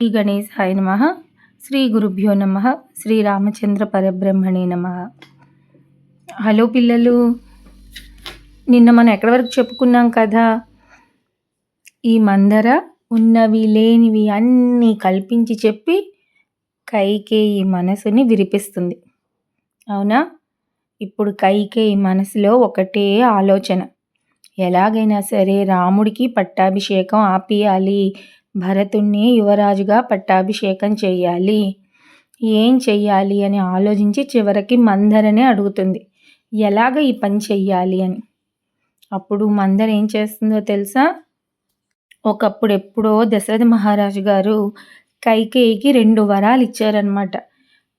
శ్రీ గణేశాయ నమ. శ్రీ గురుభ్యో నమ. శ్రీ రామచంద్ర పరబ్రహ్మణే నమ. హలో పిల్లలు. నిన్న మనం ఎక్కడి వరకు చెప్పుకున్నాం కదా? ఈ మందర ఉన్నవి లేనివి అన్నీ కల్పించి చెప్పి కైకేయి మనసుని విరిపిస్తుంది. అవునా? ఇప్పుడు కైకేయి మనసులో ఒకటే ఆలోచన. ఎలాగైనా సరే రాముడికి పట్టాభిషేకం ఆపియాలి. భరతుణ్ణి యువరాజుగా పట్టాభిషేకం చేయాలి ఏం చెయ్యాలి అని ఆలోచించి చివరికి మందరనే అడుగుతుంది. ఎలాగ ఈ పని చెయ్యాలి అని? అప్పుడు మందర ఏం చేస్తుందో తెలుసా? ఒకప్పుడు ఎప్పుడో దశరథ మహారాజు గారు కైకేయికి రెండు వరాలు ఇచ్చారనమాట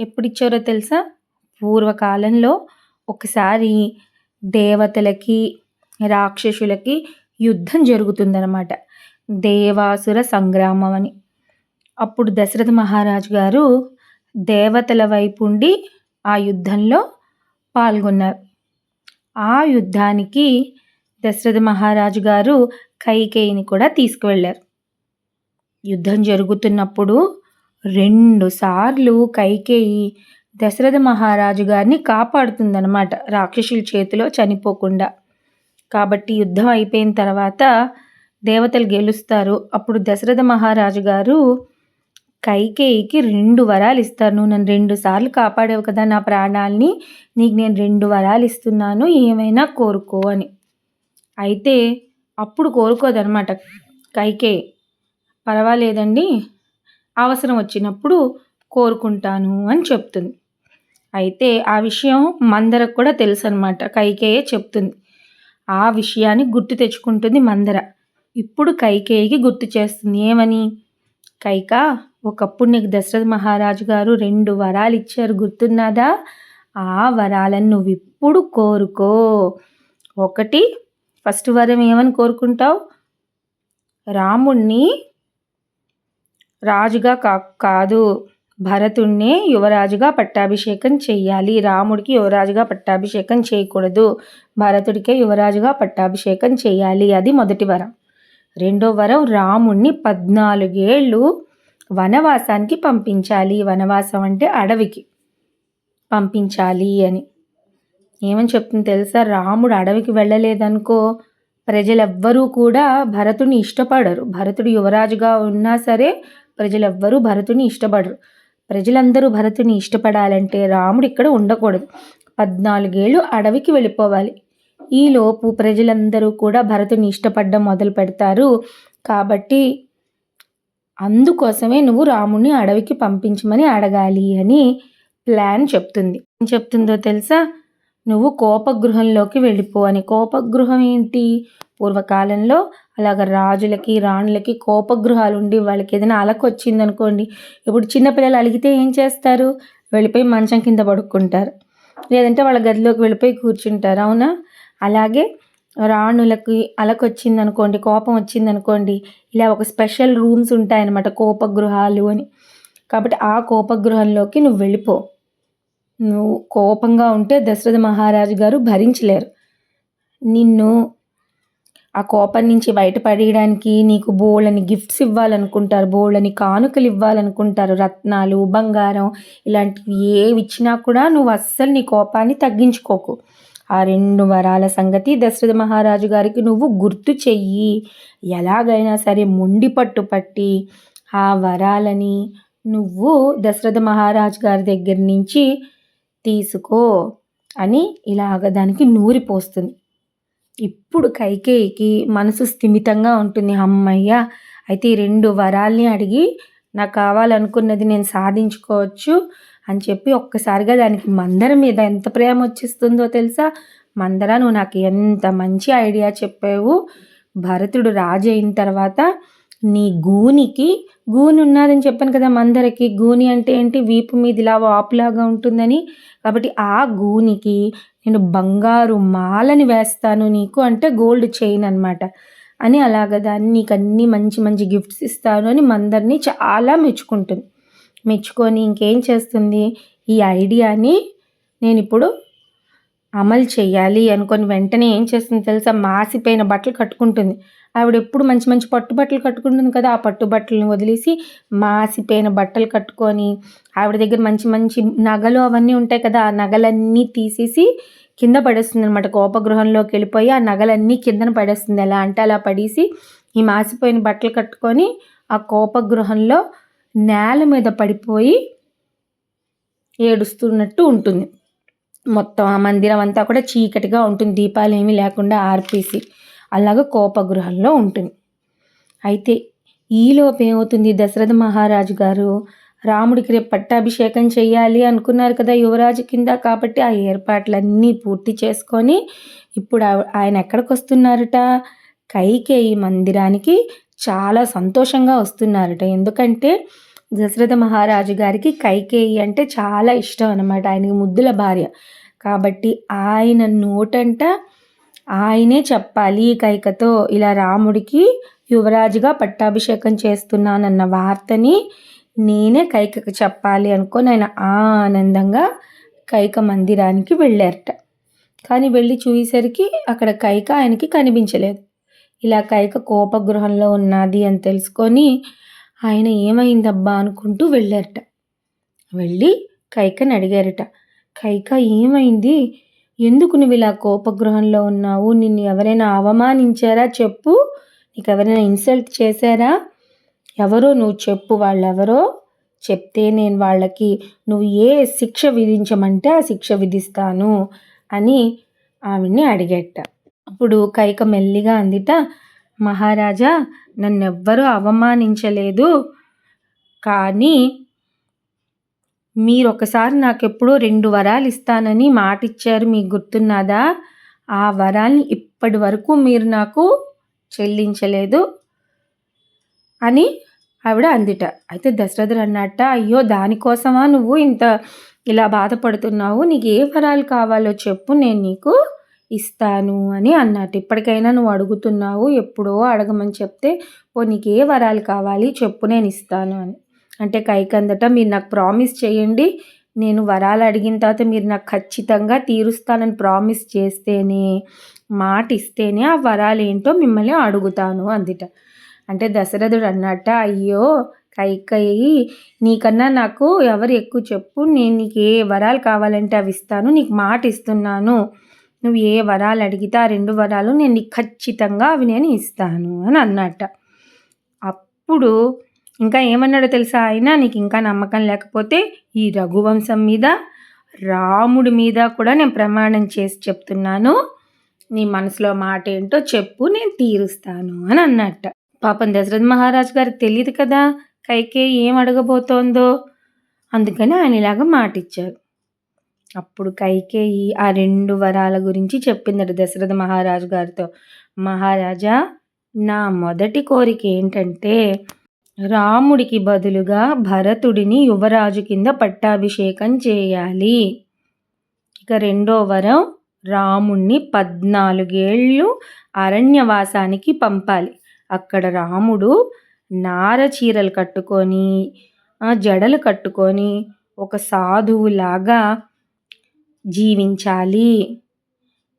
ఎప్పుడు ఇచ్చారో తెలుసా? పూర్వకాలంలో ఒకసారి దేవతలకి రాక్షసులకి యుద్ధం జరుగుతుందనమాట దేవాసుర సంగ్రామం అని. అప్పుడు దశరథ మహారాజు గారు దేవతల వైపు ఉండి ఆ యుద్ధంలో పాల్గొన్నారు. ఆ యుద్ధానికి దశరథ మహారాజు గారు కైకేయిని కూడా తీసుకువెళ్ళారు. యుద్ధం జరుగుతున్నప్పుడు రెండుసార్లు కైకేయి దశరథ మహారాజు గారిని కాపాడుతుందన్నమాట రాక్షసుల చేతిలో చనిపోకుండా. కాబట్టి యుద్ధం అయిపోయిన తర్వాత దేవతలు గెలుస్తారు. అప్పుడు దశరథ మహారాజు గారు కైకేయికి రెండు వరాలు ఇస్తారు. నువ్వు నన్ను రెండు సార్లు కాపాడావు కదా నా ప్రాణాల్ని. నీకు నేను రెండు వరాలు ఇస్తున్నాను. ఏమైనా కోరుకో అని. అయితే అప్పుడు కోరుకోదనమాట కైకేయి పర్వాలేదండి. అవసరం వచ్చినప్పుడు కోరుకుంటాను అని చెప్తుంది. అయితే ఆ విషయం మందరకు కూడా తెలుసు అనమాట కైకేయే చెప్తుంది. ఆ విషయాన్ని గుర్తు తెచ్చుకుంటుంది మందర. ఇప్పుడు కైకేయికి గుర్తు చేస్తుంది. ఏమని? కైక ఒకప్పుడు నీకు దశరథ మహారాజు గారు రెండు వరాలు ఇచ్చారు గుర్తున్నదా? ఆ వరాలను నువ్వు ఇప్పుడు కోరుకో. ఒకటి ఫస్ట్ వరం ఏమని కోరుకుంటావు? రాముణ్ణి రాజుగా కా కాదు భరతుణ్ణి యువరాజుగా పట్టాభిషేకం చేయాలి రాముడికి యువరాజుగా పట్టాభిషేకం చేయకూడదు. భరతుడికే యువరాజుగా పట్టాభిషేకం చేయాలి అది మొదటి వరం. రెండో వరం రాముణ్ణి పద్నాలుగేళ్ళు వనవాసానికి పంపించాలి. వనవాసం అంటే అడవికి పంపించాలి అని. ఏమని చెప్తుంది తెలుసా? రాముడు అడవికి వెళ్ళలేదనుకో ప్రజలెవ్వరూ కూడా భరతుని ఇష్టపడరు. భరతుడు యువరాజుగా ఉన్నా సరే ప్రజలెవ్వరూ భరతుని ఇష్టపడరు. ప్రజలందరూ భరతుని ఇష్టపడాలంటే రాముడు ఇక్కడ ఉండకూడదు. పద్నాలుగేళ్ళు అడవికి వెళ్ళిపోవాలి. ఈలోపు ప్రజలందరూ కూడా భరతుని ఇష్టపడడం మొదలు పెడతారు. కాబట్టి అందుకోసమే నువ్వు రాముణ్ణి అడవికి పంపించమని అడగాలి అని ప్లాన్ చెప్తుంది. ఏం చెప్తుందో తెలుసా? నువ్వు కోపగృహంలోకి వెళ్ళిపో అని. కోపగృహం ఏంటి? పూర్వకాలంలో అలాగ రాజులకి రాణులకి కోపగృహాలు ఉండి వాళ్ళకి ఏదైనా అలకొచ్చింది అనుకోండి ఇప్పుడు చిన్నపిల్లలు అలిగితే ఏం చేస్తారు? వెళ్ళిపోయి మంచం కింద పడుకుంటారు. లేదంటే వాళ్ళ గదిలోకి వెళ్ళిపోయి కూర్చుంటారు. అవునా? అలాగే రాణులకి అలకొచ్చింది అనుకోండి కోపం వచ్చింది అనుకోండి ఇలా ఒక స్పెషల్ రూమ్స్ ఉంటాయన్నమాట కోపగృహాలు అని. కాబట్టి ఆ కోపగృహంలోకి నువ్వు వెళ్ళిపో. నువ్వు కోపంగా ఉంటే దశరథ మహారాజు గారు భరించలేరు. నిన్ను ఆ కోపం నుంచి బయటపడేయడానికి నీకు బోళ్ళని గిఫ్ట్స్ ఇవ్వాలనుకుంటారు బోళ్ళని కానుకలు ఇవ్వాలనుకుంటారు రత్నాలు బంగారం ఇలాంటివి ఏవి ఇచ్చినా కూడా నువ్వు అస్సలు నీ కోపాన్ని తగ్గించుకోకు. ఆ రెండు వరాల సంగతి దశరథ మహారాజు గారికి నువ్వు గుర్తు చెయ్యి. ఎలాగైనా సరే మొండి పట్టు పట్టి ఆ వరాలని నువ్వు దశరథ మహారాజు గారి దగ్గర నుంచి తీసుకో అని ఇలాగ దానికి నూరిపోస్తుంది ఇప్పుడు కైకేయికి మనసు స్థిమితంగా ఉంటుంది. అమ్మయ్య అయితే ఈ రెండు వరాల్ని అడిగి నాకు కావాలనుకున్నది నేను సాధించుకోవచ్చు. అని చెప్పి ఒక్కసారిగా దానికి మందర మీద ఎంత ప్రేమ వచ్చిస్తుందో తెలుసా? మందర నువ్వు నాకు ఎంత మంచి ఐడియా చెప్పావు. భరతుడు రాజు అయిన తర్వాత నీ గూనికి గూని ఉన్నదని చెప్పాను కదా మందరకి. గూని అంటే ఏంటి? వీపు మీద ఇలా వాపులాగా ఉంటుందని. కాబట్టి ఆ గూనికి నేను బంగారు మాలని వేస్తాను నీకు అంటే గోల్డ్ చైన్ అనమాట అని అలాగ దాన్ని నీకు అన్ని మంచి మంచి గిఫ్ట్స్ ఇస్తాను అని మందరిని చాలా మెచ్చుకుంటుంది. మెచ్చుకొని ఇంకేం చేస్తుంది? ఈ ఐడియాని నేను ఇప్పుడు అమలు చేయాలి అనుకొని వెంటనే ఏం చేస్తుంది తెలుసా? మాసిపోయిన బట్టలు కట్టుకుంటుంది. ఆవిడ ఎప్పుడు మంచి మంచి పట్టు బట్టలు కట్టుకుంటుంది కదా ఆ పట్టు బట్టలను వదిలేసి మాసిపోయిన బట్టలు కట్టుకొని ఆవిడ దగ్గర మంచి మంచి నగలు అవన్నీ ఉంటాయి కదా ఆ నగలన్నీ తీసేసి కింద పడేస్తుంది అనమాట కోపగృహంలోకి వెళ్ళిపోయి ఆ నగలన్నీ కిందన పడేస్తుంది. ఎలా అంటే అలా పడేసి ఈ మాసిపోయిన బట్టలు కట్టుకొని ఆ కోపగృహంలో నేల మీద పడిపోయి ఏడుస్తున్నట్టు ఉంటుంది. మొత్తం ఆ మందిరం అంతా కూడా చీకటిగా ఉంటుంది. దీపాలు ఏమీ లేకుండా ఆర్పేసి అలాగ కోపగృహంలో ఉంటుంది. అయితే ఈలోపు ఏమవుతుంది? దశరథ మహారాజు గారు రాముడికి రేపు పట్టాభిషేకం చేయాలి అనుకున్నారు కదా యువరాజు కింద కాబట్టి ఆ ఏర్పాట్లన్నీ పూర్తి చేసుకొని ఇప్పుడు ఆయన ఎక్కడికి వస్తున్నారట? కైకేయి మందిరానికి చాలా సంతోషంగా వస్తున్నారట. ఎందుకంటే దశరథ మహారాజు గారికి కైకేయి అంటే చాలా ఇష్టం అనమాట ఆయనకి ముద్దుల భార్య. కాబట్టి ఆయన నోటంట ఆయనే చెప్పాలి కైకతో. ఇలా రాముడికి యువరాజుగా పట్టాభిషేకం చేస్తున్నానన్న వార్తని నేనే కైకకు చెప్పాలి అనుకొని ఆయన ఆనందంగా కైక మందిరానికి వెళ్ళారట. కానీ వెళ్ళి చూసేసరికి అక్కడ కైక ఆయనకి కనిపించలేదు. ఇలా కైక కోపగృహంలో ఉన్నది అని తెలుసుకొని ఆయన ఏమైందబ్బా అనుకుంటూ వెళ్ళారట. వెళ్ళి కైకని అడిగారట. కైక ఏమైంది? ఎందుకు నువ్వు ఇలా కోపగృహంలో ఉన్నావు? నిన్ను ఎవరైనా అవమానించారా? చెప్పు. నీకు ఎవరైనా ఇన్సల్ట్ చేశారా? ఎవరో నువ్వు చెప్పు. వాళ్ళెవరో చెప్తే నేను వాళ్ళకి నువ్వు ఏ శిక్ష విధించమంటే ఆ శిక్ష విధిస్తాను అని ఆవిడ్ని అడిగేట. అప్పుడు కైక మెల్లిగా అందిట మహారాజా నన్నెవ్వరూ అవమానించలేదు. కానీ మీరు ఒకసారి నాకెప్పుడో రెండు వరాలు ఇస్తానని మాట ఇచ్చారు మీకు గుర్తున్నదా? ఆ వరాల్ని ఇప్పటి వరకు మీరు నాకు చెల్లించలేదు అని ఆవిడ అందిట. అయితే దశరథుడు అన్నట్ట అయ్యో దానికోసమా నువ్వు ఇంత ఇలా బాధపడుతున్నావు? నీకు ఏ వరాలు కావాలో చెప్పు నేను నీకు ఇస్తాను అని అన్నట్టు. ఇప్పటికైనా నువ్వు అడుగుతున్నావు ఎప్పుడో అడగమని చెప్తే ఓ నీకు ఏ వరాలు కావాలి చెప్పు నేను ఇస్తాను అని. అంటే కైకందట మీరు నాకు ప్రామిస్ చేయండి నేను వరాలు అడిగిన తర్వాత మీరు నాకు ఖచ్చితంగా తీరుస్తానని ప్రామిస్ చేస్తేనే మాట ఇస్తేనే ఆ వరాలు ఏంటో మిమ్మల్ని అడుగుతాను అందిట. అంటే దశరథుడు అన్నట్ట అయ్యో కైకయి నీకన్నా నాకు ఎవరు ఎక్కువ చెప్పు నేను నీకు ఏ వరాలు కావాలంటే అవి ఇస్తాను నీకు మాట ఇస్తున్నాను నువ్వు ఏ వరాలు అడిగితే ఆ రెండు వరాలు నేను నీకు ఖచ్చితంగా అవి నేను ఇస్తాను అని అన్నట్ట. అప్పుడు ఇంకా ఏమన్నాడో తెలుసా ఆయన? నీకు ఇంకా నమ్మకం లేకపోతే ఈ రఘువంశం మీద రాముడి మీద కూడా నేను ప్రమాణం చేసి చెప్తున్నాను. నీ మనసులో మాట ఏంటో చెప్పు నేను తీరుస్తాను అని అన్నట్ట. పాపం దశరథ్ మహారాజు గారికి తెలియదు కదా కైకే ఏం అడగబోతోందో? అందుకని ఆయన ఇలాగ మాట ఇచ్చారు అప్పుడు కైకేయి ఆ రెండు వరాల గురించి చెప్పిందట దశరథ మహారాజు గారితో. మహారాజా నా మొదటి కోరిక ఏంటంటే రాముడికి బదులుగా భరతుడిని యువరాజు కింద పట్టాభిషేకం చేయాలి. ఇక రెండో వరం రాముణ్ణి పద్నాలుగేళ్ళు అరణ్యవాసానికి పంపాలి. అక్కడ రాముడు నార చీరలు కట్టుకొని జడలు కట్టుకొని ఒక సాధువులాగా జీవించాలి.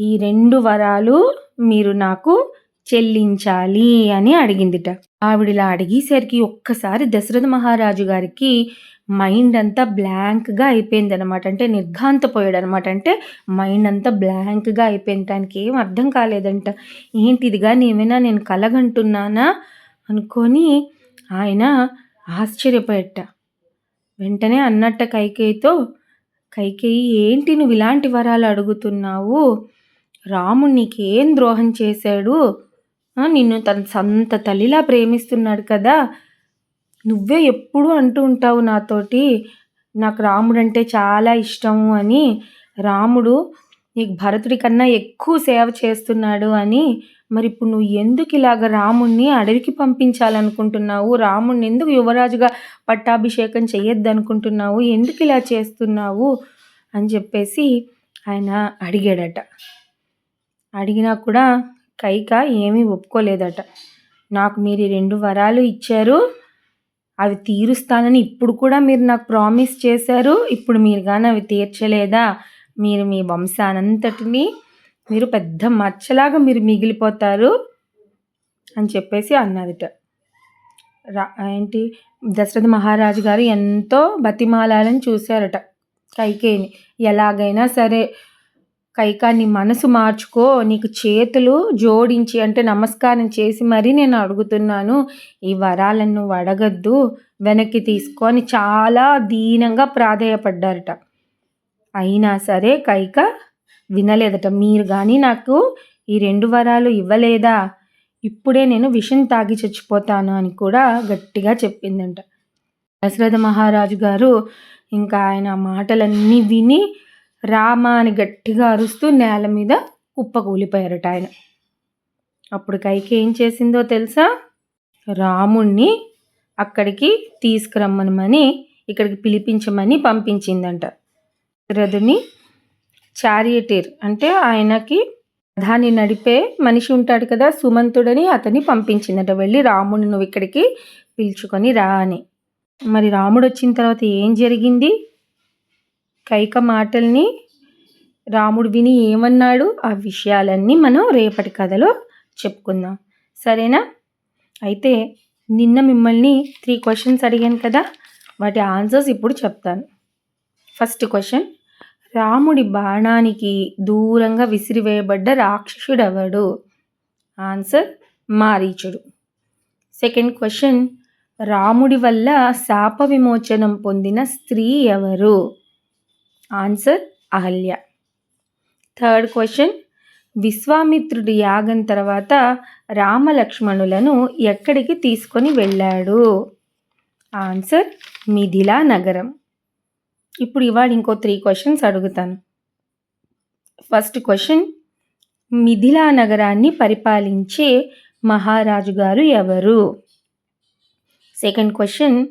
ఈ రెండు వరాలు మీరు నాకు చెల్లించాలి అని అడిగిందిట. ఆవిడలా అడిగేసరికి ఒక్కసారి దశరథ మహారాజు గారికి మైండ్ అంతా బ్లాంక్గా అయిపోయింది అనమాట అంటే నిర్ఘాంతపోయాడు అనమాట అంటే మైండ్ అంతా బ్లాంక్గా అయిపోయింది దానికి ఏం అర్థం కాలేదంట. ఏంటిదిగా ఏమైనా నేను కలగంటున్నానా అనుకొని ఆయన ఆశ్చర్యపోయట వెంటనే అన్నట్ట కైకేయితో కైకేయి ఏంటి నువ్వు ఇలాంటి వరాలు అడుగుతున్నావు? రాముడు నీకేం ద్రోహం చేశాడు? నిన్ను తన సొంత తల్లిలా ప్రేమిస్తున్నాడు కదా. నువ్వే ఎప్పుడూ అంటూ ఉంటావు నాతోటి నాకు రాముడు అంటే చాలా ఇష్టము అని. రాముడు నీకు భరతుడి కన్నా ఎక్కువ సేవ చేస్తున్నాడు అని మరి ఇప్పుడు నువ్వు ఎందుకు ఇలాగ రాముణ్ణి అడవికి పంపించాలనుకుంటున్నావు? రాముణ్ణి ఎందుకు యువరాజుగా పట్టాభిషేకం చేయొద్దు అనుకుంటున్నావు ఎందుకు ఇలా చేస్తున్నావు? అని చెప్పేసి ఆయన అడిగాడట. అడిగినా కూడా కైక ఏమీ ఒప్పుకోలేదట. నాకు మీరు రెండు వరాలు ఇచ్చారు. అవి తీరుస్తానని ఇప్పుడు కూడా మీరు నాకు ప్రామిస్ చేశారు. ఇప్పుడు మీరు కానీ అవి తీర్చలేదా? మీరు మీ వంశానంతటిని మీరు పెద్ద మచ్చలాగా మీరు మిగిలిపోతారు అని చెప్పేసి అన్నదిట రా ఏంటి? దశరథ మహారాజు గారు ఎంతో బతిమాలాలని చూశారట కైకేయిని ఎలాగైనా సరే కైకా నీ మనసు మార్చుకో నీకు చేతులు జోడించి అంటే నమస్కారం చేసి మరీ నేను అడుగుతున్నాను ఈ వరాలను వడగద్దు అడగద్దు వెనక్కి తీసుకొని చాలా దీనంగా ప్రాధేయపడ్డారట. అయినా సరే కైక వినలేదట. మీరు కానీ నాకు ఈ రెండు వరాలు ఇవ్వలేదా? ఇప్పుడే నేను విషం తాగి చచ్చిపోతాను అని కూడా గట్టిగా చెప్పిందంట. దశరథ మహారాజు గారు ఇంకా ఆయన మాటలన్నీ విని రామ అని గట్టిగా అరుస్తూ నేల మీద కుప్పకూలిపోయారట ఆయన. అప్పుడు కైకి ఏం చేసిందో తెలుసా? రాముణ్ణి అక్కడికి తీసుకురమ్మనమని ఇక్కడికి పిలిపించమని పంపించిందంట. రథుని చారియటీర్ అంటే ఆయనకి దాన్ని నడిపే మనిషి ఉంటాడు కదా సుమంతుడని అతన్ని పంపించిందట. వెళ్ళి రాముని నువ్వు ఇక్కడికి పిలుచుకొని రా అని. మరి రాముడు వచ్చిన తర్వాత ఏం జరిగింది? కైక మాటల్ని రాముడు విని ఏమన్నాడు? ఆ విషయాలన్నీ మనం రేపటి కథలో చెప్పుకుందాం. సరేనా? అయితే నిన్న మిమ్మల్ని త్రీ క్వశ్చన్స్ అడిగాను కదా వాటి ఆన్సర్స్ ఇప్పుడు చెప్తాను. ఫస్ట్ క్వశ్చన్ రాముడి బాణానికి దూరంగా విసిరివేయబడ్డ రాక్షసుడెవడు? ఆన్సర్ మారీచుడు. సెకండ్ క్వశ్చన్ రాముడి వల్ల శాప విమోచనం పొందిన స్త్రీ ఎవరు? ఆన్సర్ అహల్య. థర్డ్ క్వశ్చన్ విశ్వామిత్రుడి యాగం తర్వాత రామలక్ష్మణులను ఎక్కడికి తీసుకొని వెళ్ళాడు? ఆన్సర్ మిథిలా నగరం ఇప్పుడు ఇవాళ ఇంకో త్రీ క్వశ్చన్స్ అడుగుతాను. ఫస్ట్ క్వశ్చన్ మిథిలా నగరాన్ని పరిపాలించే మహారాజు గారు ఎవరు? సెకండ్ క్వశ్చన్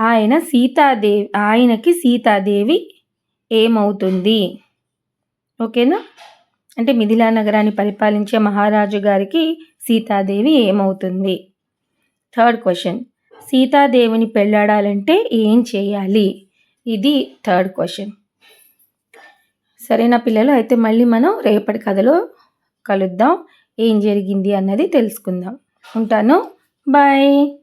ఆయన సీతాదేవి ఆయనకి సీతాదేవి ఏమవుతుంది? ఓకేనా అంటే మిథిలా నగరాన్ని పరిపాలించే మహారాజు గారికి సీతాదేవి ఏమవుతుంది? థర్డ్ క్వశ్చన్ సీతాదేవిని పెళ్ళాడాలంటే ఏం చేయాలి? ఇది థర్డ్ క్వశ్చన్. సరేనా పిల్లలు అయితే మళ్ళీ మనం రేపటి కథలో కలుద్దాం. ఏం జరిగింది అన్నది తెలుసుకుందాం. ఉంటాను. బాయ్.